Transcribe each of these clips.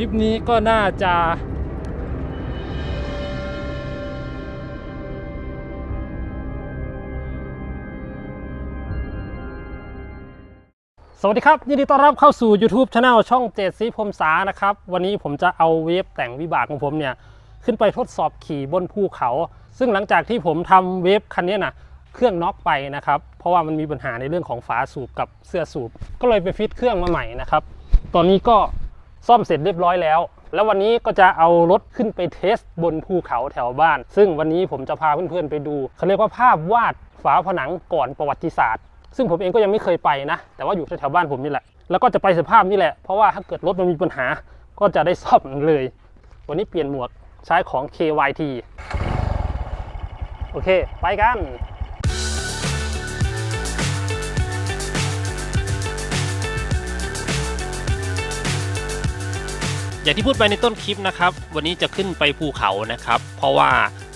ลิปนี้ก็น่าจะสวัสดีครับ ยินดีต้อนรับเข้าสู่ YouTube Channel ช่องเจ็ดสีพรมษานะครับ วันนี้ผมจะเอาเวฟแต่งวิบากของผมเนี่ย ขึ้นไปทดสอบขี่บนภูเขา ซึ่งหลังจากที่ผมทำเวฟคันนี้นะเครื่องน็อกไปนะครับ เพราะว่ามันมีปัญหาในเรื่องของฝาสูบกับเสื้อสูบ ก็เลยไปฟิตเครื่องมาใหม่นะครับ ตอนนี้ก็ ซ่อมเสร็จเรียบร้อยแล้ว แล้ววันนี้ก็จะเอารถขึ้นไปเทสบนภูเขาแถวบ้าน ซึ่งวันนี้ผมจะพาเพื่อนๆไปดูเขาเรียกว่าภาพวาดฝาผนังก่อนประวัติศาสตร์ ซึ่งผมเองก็ยังไม่เคยไปนะ แต่ว่าอยู่แถวบ้านผมนี่แหละ แล้วก็จะไปสภาพนี่แหละ เพราะว่าถ้าเกิดรถมันมีปัญหา ก็จะได้ซ่อมเลย วันนี้เปลี่ยนหมวกใช้ของ KYT โอเค ไปกัน อย่างที่พูดไปในต้นคลิปนะครับ วันนี้จะขึ้นไปภูเขานะครับ เพราะว่า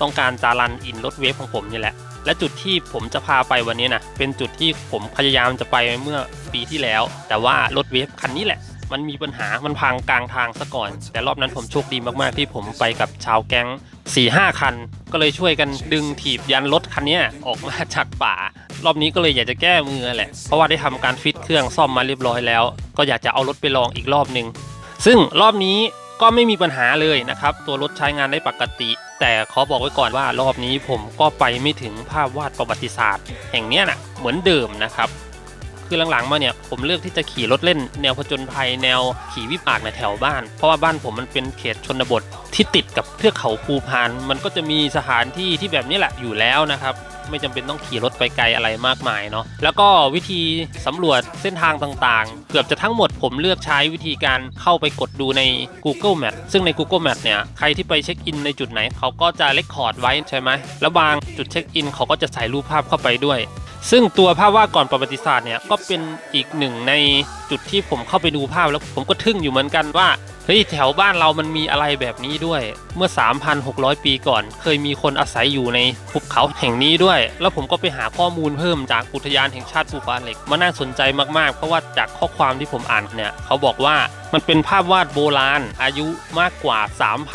ต้องการจารันอินรถเวฟของผมนี่แหละ และจุดที่ผมจะพาไปวันนี้นะเป็นจุดที่ผมพยายามจะไปเมื่อปีที่แล้ว แต่ว่ารถเวฟคันนี้แหละ มันมีปัญหามันพังกลางทางซะก่อน แต่รอบนั้นผมโชคดีมากๆที่ผมไปกับชาวแก๊ง4ี่ห้าคัน ก็เลยช่วยกันดึงถีบยันรถคันนี้ออกมาจากป่า รอบนี้ก็เลยอยากจะแก้มือแหละ เพราะว่าได้ทำการฟิตเครื่องซ่อมมาเรียบร้อยแล้ว ก็อยากจะเอารถไปลองอีกรอบหนึ่ง ซึ่งรอบนี้ก็ไม่มีปัญหาเลยนะครับ ตัวรถใช้งานได้ปกติ แต่ขอบอกไว้ก่อนว่ารอบนี้ผมก็ไปไม่ถึงภาพวาดประวัติศาสตร์ แห่งนี้นะเหมือนเดิมนะครับ คือหลังๆมาเนี่ยผมเลือกที่จะขี่รถเล่น แนวผจญภัยแนวขี่วิบากในแถวบ้าน เพราะว่าบ้านผมมันเป็นเขตชนบทที่ติดกับเทือกเขาภูพาน มันก็จะมีสถานที่ที่แบบนี้แหละอยู่แล้วนะครับไม่จำเป็นต้องขี่รถไปไกลอะไรมากมายเนาะ แล้วก็วิธีสำรวจเส้นทางต่างๆ เกือบจะทั้งหมดผมเลือกใช้วิธีการเข้าไปกดดูใน Google Map ซึ่งใน Google Map เนี่ย ใครที่ไปเช็คอินในจุดไหน เขาก็จะเลคคอร์ดไว้ใช่ไหม แล้วบางจุดเช็คอินเขาก็จะใส่รูปภาพเข้าไปด้วย ซึ่งตัวภาพวาดก่อนประวัติศาสตร์เนี่ยก็เป็นอีกหนึ่งในจุดที่ผมเข้าไปดูภาพแล้วผมก็ทึ่งอยู่เหมือนกันว่าเฮ้ยแถวบ้านเรามันมีอะไรแบบนี้ด้วย เมื่อ 3,600 ปีก่อน เคยมีคนอาศัยอยู่ในภูเขาแห่งนี้ด้วย แล้วผมก็ไปหาข้อมูลเพิ่มจากอุทยานแห่งชาติภูฟ้าเหล็กมันน่าสนใจมากๆ เพราะว่าจากข้อความที่ผมอ่านเนี่ย เขาบอกว่ามันเป็นภาพวาดโบราณ อายุมากกว่า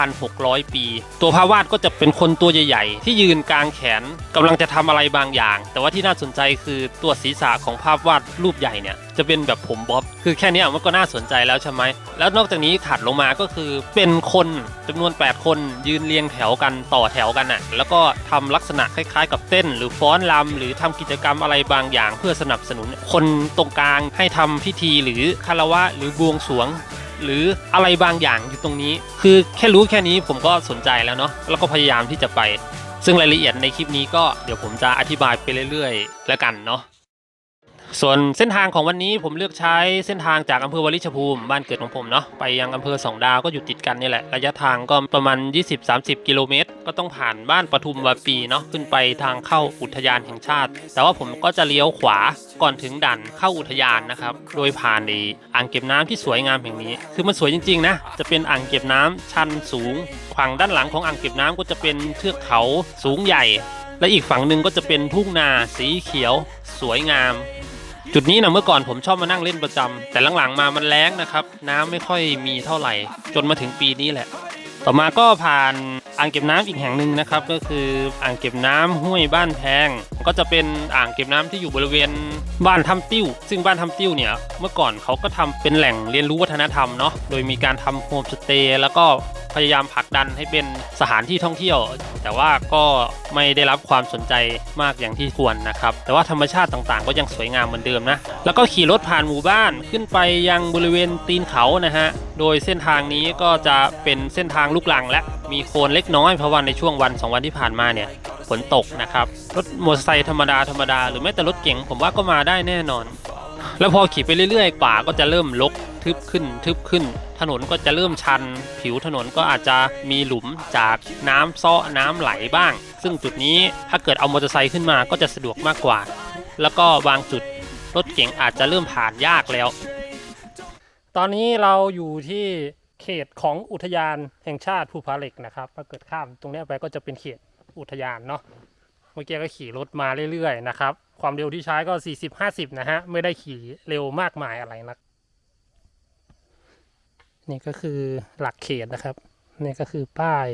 3,600 ปี ตัวภาพวาดก็จะเป็นคนตัวใหญ่ ๆ ที่ยืนกลางแขนกำลังจะทำอะไรบางอย่าง แต่ว่าที่น่าสนใจคือตัวศีรษะของภาพวาดรูปใหญ่เนี่ย จะเป็นแบบผมบ๊อบ คือแค่นี้มันก็น่าสนใจแล้วใช่ไหม แล้วนอกจากนี้ถัดลงมาก็คือเป็นคนจำนวน 8 คนยืนเรียงแถวกันต่อแถวกันน่ะ แล้วก็ทำลักษณะคล้ายๆ กับเต้น หรือฟ้อนรำหรือทำกิจกรรมอะไรบางอย่าง เพื่อสนับสนุน คนตรงกลางให้ทำพิธีหรือคารวะหรือบวงสรวงหรืออะไรบางอย่างอยู่ตรงนี้ คือแค่รู้แค่นี้ผมก็สนใจแล้วเนาะ แล้วก็พยายามที่จะไป ซึ่งรายละเอียดในคลิปนี้ก็เดี๋ยวผมจะอธิบายไปเรื่อยๆ แล้วกันเนาะ ส่วนเส้นทางของวันนี้ผมเลือกใช้เส้นทางจากอำเภอวลิชภูมิบ้านเกิดของผมเนาะไปยังอำเภอสองดาวก็อยู่ติดกันนี่แหละระยะทางก็ประมาณ 20-30 กิโลเมตร ก็ต้องผ่านบ้านปทุมวาปีเนาะขึ้นไปทางเข้าอุทยานแห่งชาติ แต่ว่าผมก็จะเลี้ยวขวาก่อนถึงด่านเข้าอุทยานนะครับโดยผ่านในอ่างเก็บน้ำที่สวยงามแห่งนี้ คือมันสวยจริงๆนะจะเป็นอ่างเก็บน้ำชันสูงฝั่งด้านหลังของอ่างเก็บน้ำก็จะเป็นเทือกเขาสูงใหญ่ และอีกฝั่งหนึ่งก็จะเป็นทุ่งนาสีเขียว สวยงาม จุดนี้นะเมื่อก่อนผมชอบมานั่งเล่นประจำแต่หลังๆมามันแล้งนะครับ น้ำไม่ค่อยมีเท่าไหร่ จนมาถึงปีนี้แหละ ต่อมาก็ผ่านอ่างเก็บน้ำอีกแห่งหนึ่งนะครับ ก็คืออ่างเก็บน้ำห้วยบ้านแพง ก็จะเป็นอ่างเก็บน้ำที่อยู่บริเวณบ้านทำติ้ว ซึ่งบ้านทำติ้วเนี่ยเมื่อก่อนเขาก็ทำเป็นแหล่งเรียนรู้วัฒนธรรมเนาะโดยมีการทำโฮมสเตย์แล้วก็พยายามผลักดันให้เป็นสถานที่ท่องเที่ยว แต่ว่าก็ไม่ได้รับความสนใจมากอย่างที่ควรนะครับ แต่ว่าธรรมชาติต่างๆ ก็ยังสวยงามเหมือนเดิมนะ แล้วก็ขี่รถผ่านหมู่บ้านขึ้นไปยังบริเวณตีนเขานะฮะ โดยเส้นทางนี้ก็จะเป็นเส้นทางลูกลังและมีโคลนเล็กน้อยเพราะว่าในช่วงวัน 2 วันที่ผ่านมาเนี่ยฝนตกนะครับรถมอเตอร์ไซค์ธรรมดาธรรมดาหรือแม้แต่รถเก๋งผมว่าก็มาได้แน่นอน แล้วพอขี่ไปเรื่อยๆป่าก็จะเริ่มรกทึบขึ้นทึบขึ้น ถนนก็จะเริ่มชัน ผิวถนนก็อาจจะมีหลุมจากน้ำซ้อน้ำไหลบ้าง ซึ่งจุดนี้ถ้าเกิดเอามอเตอร์ไซค์ขึ้นมาก็จะสะดวกมากกว่า แล้วก็บางจุดรถเก๋งอาจจะเริ่มผ่านยากแล้ว ตอนนี้เราอยู่ที่ เขตของอุทยานแห่งชาติภูผาเหล็กนะครับถ้าเกิดข้ามตรงนี้ไปก็จะเป็นเขตอุทยานเนาะเมื่อกี้ก็ขี่รถมาเรื่อยๆนะครับความเร็วที่ใช้ก็ 40-50 นะฮะไม่ได้ขี่เร็วมากมายอะไรนักนี่ก็คือหลักเขตนะครับนี่ก็คือป้าย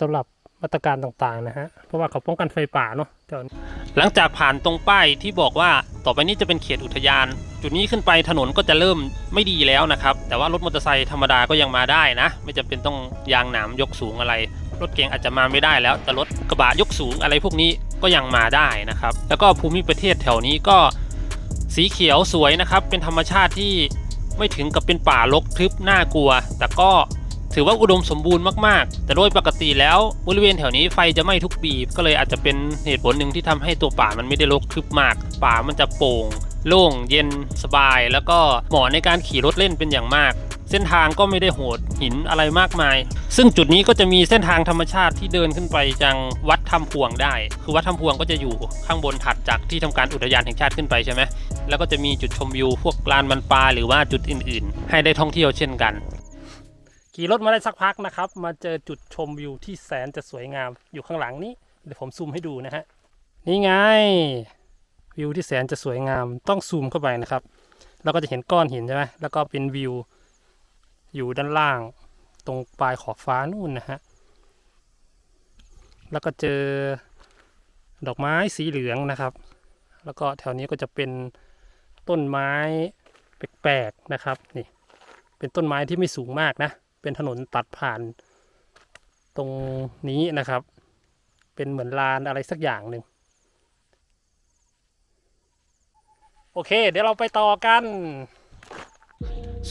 สำหรับมาตรการต่างๆนะฮะเพราะว่าเขาป้องกันไฟป่าเนาะแถวนี้ หลังจากผ่านตรงป้ายที่บอกว่าต่อไปนี้จะเป็นเขตอุทยาน จุดนี้ขึ้นไปถนนก็จะเริ่มไม่ดีแล้วนะครับ แต่ว่ารถมอเตอร์ไซค์ธรรมดาก็ยังมาได้นะ ไม่จำเป็นต้องยางหนามยกสูงอะไร รถเก๋งอาจจะมาไม่ได้แล้ว แต่รถกระบะยกสูงอะไรพวกนี้ก็ยังมาได้นะครับ แล้วก็ภูมิประเทศแถวนี้ก็สีเขียวสวยนะครับ เป็นธรรมชาติที่ไม่ถึงกับเป็นป่ารกทึบน่ากลัว แต่ก็ ถือว่าอุดมสมบูรณ์มากๆ แต่โดยปกติแล้วบริเวณแถวนี้ไฟจะไหม้ทุกปี ก็เลยอาจจะเป็นเหตุผลหนึ่งที่ทำให้ตัวป่ามันไม่ได้รกทึบมาก ป่ามันจะโปร่ง โล่งเย็นสบาย แล้วก็เหมาะในการขี่รถเล่นเป็นอย่างมาก เส้นทางก็ไม่ได้โหดหินอะไรมากมาย ซึ่งจุดนี้ก็จะมีเส้นทางธรรมชาติที่เดินขึ้นไปยังวัดถ้ำพวงได้ คือวัดถ้ำพวงก็จะอยู่ข้างบนถัดจากที่ทำการอุทยานแห่งชาติขึ้นไปใช่ไหมแล้วก็จะมีจุดชมวิวพวกลานมันปลาหรือว่าจุดอื่น ๆ ให้ได้ท่องเที่ยวเช่นกัน ขี่รถมาได้สักพักนะครับ มาเจอจุดชมวิวที่แสนจะสวยงามอยู่ข้างหลังนี้ เดี๋ยวผมซูมให้ดูนะฮะ นี่ไง วิวที่แสนจะสวยงามต้องซูมเข้าไปนะครับแล้วก็จะเห็นก้อนหินใช่ไหมแล้วก็เป็นวิว อยู่ด้านล่าง ตรงปลายขอบฟ้านู่นนะฮะ แล้วก็เจอดอกไม้สีเหลืองนะครับ แล้วก็แถวนี้ก็จะเป็นต้นไม้แปลกๆนะครับ นี่ เป็นต้นไม้ที่ไม่สูงมากนะ เป็นถนนตัดผ่านตรงนี้นะครับ เป็นเหมือนลานอะไรสักอย่างหนึ่งโอเค เดี๋ยวเราไปต่อกัน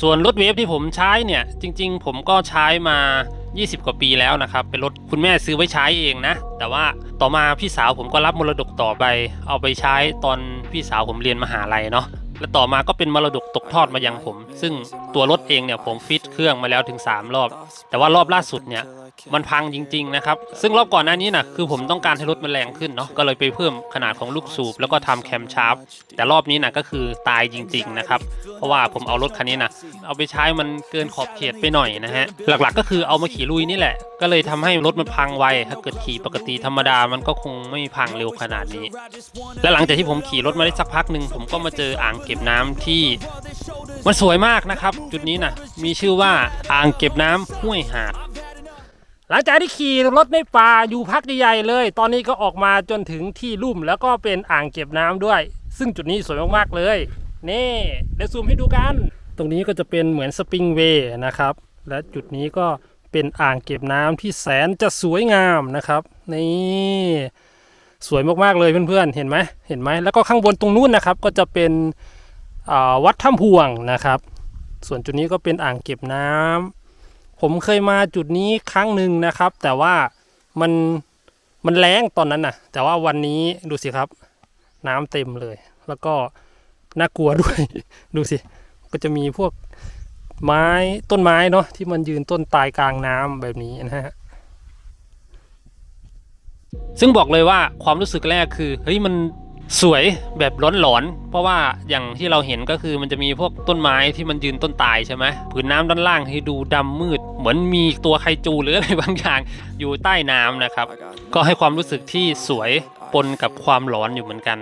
ส่วนรถเวฟที่ผมใช้เนี่ย จริง ๆ ผมก็ใช้มา 20 กว่าปีแล้วนะครับ เป็นรถคุณแม่ซื้อไว้ใช้เองนะ แต่ว่าต่อมาพี่สาวผมก็รับมรดกต่อไป เอาไปใช้ตอนพี่สาวผมเรียนมหาลัยเนาะ และต่อมาก็เป็นมรดกตกทอดมายังผม ซึ่งตัวรถเองเนี่ยผมฟิตเครื่องมาแล้วถึง 3 รอบ แต่ว่ารอบล่าสุดเนี่ย มันพังจริงๆนะครับ ซึ่งรอบก่อนหน้านี้นะคือผมต้องการให้รถมันแรงขึ้นเนาะก็เลยไปเพิ่มขนาดของลูกสูบแล้วก็ทำแคมชาร์ปแต่รอบนี้นะก็คือตายจริงๆนะครับ เพราะว่าผมเอารถคันนี้นะเอาไปใช้มันเกินขอบเขตไปหน่อยนะฮะหลักๆก็คือเอามาขี่ลุยนี่แหละ ก็เลยทำให้รถมันพังไวถ้าเกิดขี่ปกติธรรมดามันก็คงไม่พังเร็วขนาดนี้ และหลังจากที่ผมขี่รถมาได้สักพักหนึ่งผมก็มาเจออ่างเก็บน้ำที่มันสวยมากนะครับ จุดนี้นะมีชื่อว่าอ่างเก็บน้ำห้วยหาด หลังจากที่ขี่รถในป่าอยู่พักใหญ่เลย ตอนนี้ก็ออกมาจนถึงที่ลุ่มแล้วก็เป็นอ่างเก็บน้ำด้วย ซึ่งจุดนี้สวยมากๆเลย นี่เดี๋ยวซูมให้ดูกัน ตรงนี้ก็จะเป็นเหมือนสปริงเวย์นะครับ และจุดนี้ก็เป็นอ่างเก็บน้ำที่แสนจะสวยงามนะครับ นี่สวยมากๆเลยเพื่อนๆ เห็นไหมเห็นไหมแล้วก็ข้างบนตรงนู้นนะครับ ก็จะเป็นวัดถ้ำพวงนะครับ ส่วนจุดนี้ก็เป็นอ่างเก็บน้ำ ผมเคยมาจุดนี้ครั้งหนึ่งนะครับ แต่ว่ามันมันแรงตอนนั้นน่ะแต่ว่าวันนี้ดูสิครับ น้ำเต็มเลย แล้วก็น่ากลัวด้วย ดูสิ ก็จะมีพวกไม้ต้นไม้เนาะที่มันยืนต้นตายกลางน้ำแบบนี้นะฮะซึ่งบอกเลยว่าความรู้สึกแรกคือเฮ้ยมันสวยแบบร้อนหลอนๆเพราะว่าอย่างที่เราเห็นก็คือมันจะมีพวกต้นไม้ที่มันยืนต้นตายใช่ไหมผืนน้ำด้านล่างให้ดูดำมืด เหมือนมีตัวไคจูหรืออะไรบางอย่างอยู่ใต้น้ำนะครับ ก็ให้ความรู้สึกที่สวยปนกับความหลอนอยู่เหมือนกัน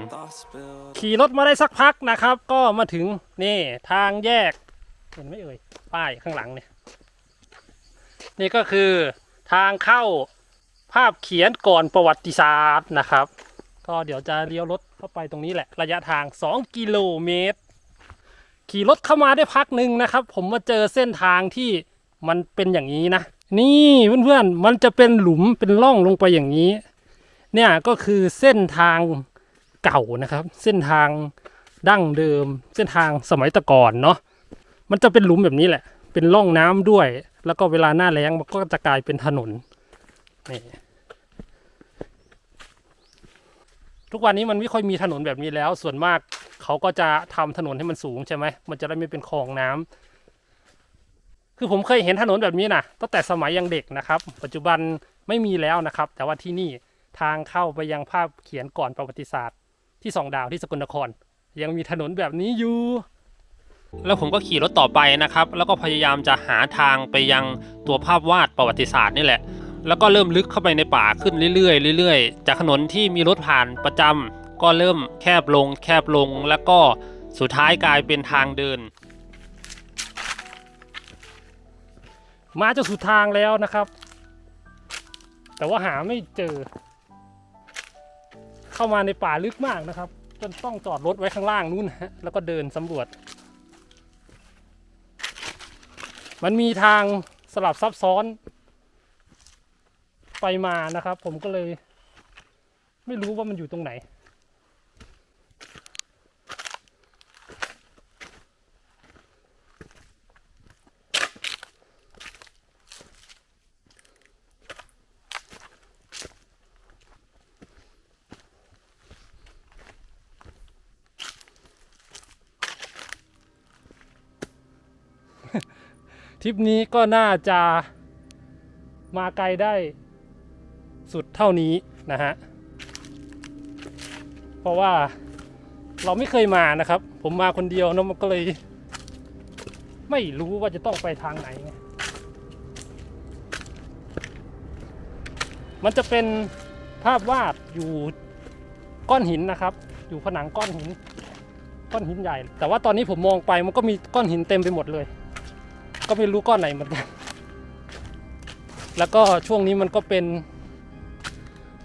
ขี่รถมาได้สักพักนะครับ ก็มาถึงนี่ทางแยก เห็นไหมเอ่ยป้ายข้างหลังเนี่ยนี่ก็คือทางเข้าภาพเขียนก่อนประวัติศาสตร์นะครับ ก็เดี๋ยวจะเลี้ยวรถเข้าไปตรงนี้แหละ ระยะทาง 2 กิโลเมตร ขี่รถเข้ามาได้พักหนึ่งนะครับ ผมมาเจอเส้นทางที่ มันเป็นอย่างนี้นะ นี่เพื่อนๆมันจะเป็นหลุมเป็นร่องลงไปอย่างนี้ เนี่ยก็คือเส้นทางเก่านะครับ เส้นทางดั้งเดิม เส้นทางสมัยตะก่อนเนาะมันจะเป็นหลุมแบบนี้แหละ เป็นร่องน้ำด้วย แล้วก็เวลาหน้าแล้งมันก็จะกลายเป็นถนนนี่ทุกวันนี้มันไม่ค่อยมีถนนแบบนี้แล้ว ส่วนมากเขาก็จะทำถนนให้มันสูงใช่ไหมมันจะได้ไม่เป็นคลองน้ำ คือผมเคยเห็นถนนแบบนี้นะตั้งแต่สมัยยังเด็กนะครับ ปัจจุบันไม่มีแล้วนะครับ แต่ว่าที่นี่ทางเข้าไปยังภาพเขียนก่อนประวัติศาสตร์ ที่สองดาวที่สกลนคร ยังมีถนนแบบนี้อยู่แล้วผมก็ขี่รถต่อไปนะครับ แล้วก็พยายามจะหาทางไปยังตัวภาพวาดประวัติศาสตร์นี่แหละ แล้วก็เริ่มลึกเข้าไปในป่าขึ้นเรื่อยๆเรื่อยๆ จากถนนที่มีรถผ่านประจำก็เริ่มแคบลงแคบลง แล้วก็สุดท้ายกลายเป็นทางเดิน มาจะสุดทางแล้วนะครับ แต่ว่าหาไม่เจอ เข้ามาในป่าลึกมากนะครับ จนต้องจอดรถไว้ข้างล่างนู้นฮะแล้วก็เดินสำรวจ มันมีทางสลับซับซ้อน ไปมานะครับ ผมก็เลย ไม่รู้ว่ามันอยู่ตรงไหน ริปนี้ก็น่าจะมาไกลได้สุดเท่านี้นะฮะ เพราะว่าเราไม่เคยมานะครับ ผมมาคนเดียวนะมันก็เลย ไม่รู้ว่าจะต้องไปทางไหน มันจะเป็นภาพวาดอยู่ก้อนหินนะครับ อยู่ผนังก้อนหิน ก้อนหินใหญ่ แต่ว่าตอนนี้ผมมองไปมันก็มีก้อนหินเต็มไปหมดเลย ก็ไม่รู้ก้อนไหนเหมือนกัน แล้วก็ช่วงนี้มันก็เป็น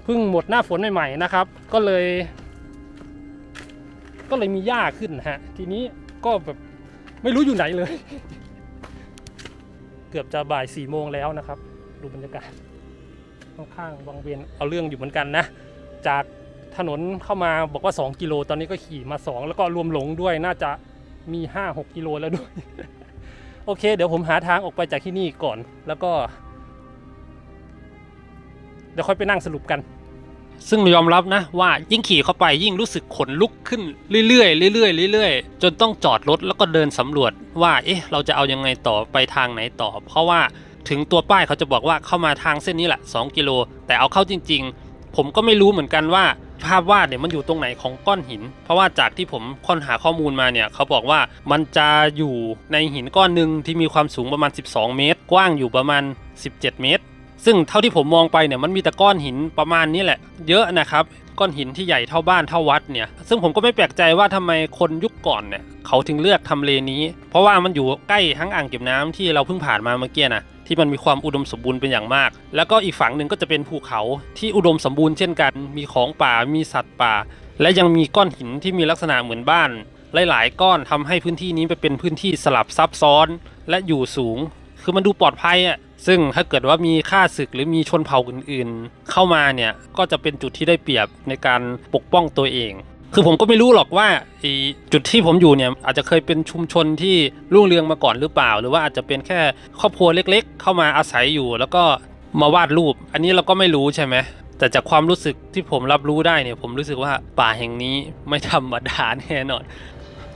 เพิ่งหมดหน้าฝนใหม่ๆนะครับ ก็เลย ก็เลยมีหญ้าขึ้นนะฮะ ทีนี้ก็แบบไม่รู้อยู่ไหนเลย เกือบจะบ่ายสี่โมงแล้วนะครับ ดูบรรยากาศค่อนข้างวังเวียนเอาเรื่องอยู่เหมือนกันนะ จากถนนเข้ามาบอกว่า 2 กิโล ตอนนี้ก็ขี่มา 2 แล้วก็รวมหลงด้วยน่าจะมี 5-6 กิโลแล้วด้วย โอเค เดี๋ยวผมหาทางออกไปจากที่นี่ก่อน แล้วก็ เดี๋ยวค่อยไปนั่งสรุปกัน ซึ่งยอมรับนะว่ายิ่งขี่เข้าไปยิ่งรู้สึกขนลุกขึ้นเรื่อยๆเรื่อยๆเรื่อยๆ จนต้องจอดรถแล้วก็เดินสำรวจว่า เอ๊ะ เราจะเอายังไงต่อไปทางไหนต่อ เพราะว่าถึงตัวป้ายเขาจะบอกว่าเข้ามาทางเส้นนี้แหละ 2 กิโล แต่เอาเข้าจริง ๆ ผมก็ไม่รู้เหมือนกันว่า ภาพวาดเนี่ยมันอยู่ตรงไหนของก้อนหิน เพราะว่าจากที่ผมค้นหาข้อมูลมาเนี่ยเขาบอกว่ามันจะอยู่ในหินก้อนหนึ่งที่มีความสูงประมาณ 12 เมตร กว้างอยู่ประมาณ 17 เมตร ซึ่งเท่าที่ผมมองไปเนี่ยมันมีแต่ก้อนหินประมาณนี้แหละ เยอะนะครับ ก้อนหินที่ใหญ่เท่าบ้านเท่าวัดเนี่ย ซึ่งผมก็ไม่แปลกใจว่าทำไมคนยุคก่อนเนี่ยเขาถึงเลือกทำเลนี้ เพราะว่ามันอยู่ใกล้ทั้งอ่างเก็บน้ำที่เราเพิ่งผ่านมาเมื่อกี้นะที่มันมีความอุดมสมบูรณ์เป็นอย่างมาก แล้วก็อีกฝั่งหนึ่งก็จะเป็นภูเขาที่อุดมสมบูรณ์เช่นกัน มีของป่ามีสัตว์ป่า และยังมีก้อนหินที่มีลักษณะเหมือนบ้าน หลาย ๆ ก้อนทำให้พื้นที่นี้ไปเป็นพื้นที่สลับซับซ้อน และอยู่สูง คือมันดูปลอดภัยอะ ซึ่งถ้าเกิดว่ามีค่าศึกหรือมีชนเผ่าอื่นๆ เข้ามาเนี่ยก็จะเป็นจุดที่ได้เปรียบในการปกป้องตัวเอง คือผมก็ไม่รู้หรอกว่าจุดที่ผมอยู่เนี่ยอาจจะเคยเป็นชุมชนที่รุ่งเรืองมาก่อนหรือเปล่า หรือว่าอาจจะเป็นแค่ครอบครัวเล็กๆ เข้ามาอาศัยอยู่ แล้วก็มาวาดรูป อันนี้เราก็ไม่รู้ใช่ไหมแต่จากความรู้สึกที่ผมรับรู้ได้เนี่ยผมรู้สึกว่าป่าแห่งนี้ไม่ธรรมดาแน่นอน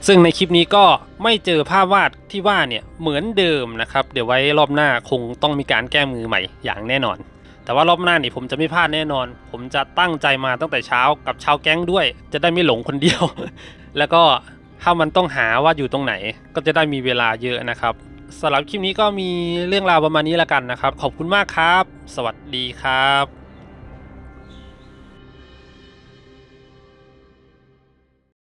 ซึ่งในคลิปนี้ก็ไม่เจอภาพวาดที่ว่าเนี่ยเหมือนเดิมนะครับ เดี๋ยวไว้รอบหน้าคงต้องมีการแก้มือใหม่อย่างแน่นอน แต่ว่ารอบหน้านี่ผมจะไม่พลาดแน่นอน ผมจะตั้งใจมาตั้งแต่เช้ากับชาวแก๊งด้วย จะได้ไม่หลงคนเดียว แล้วก็ถ้ามันต้องหาว่าอยู่ตรงไหน ก็จะได้มีเวลาเยอะนะครับสำหรับคลิปนี้ก็มีเรื่องราวประมาณนี้แล้วกันนะครับ ขอบคุณมากครับ สวัสดีครับ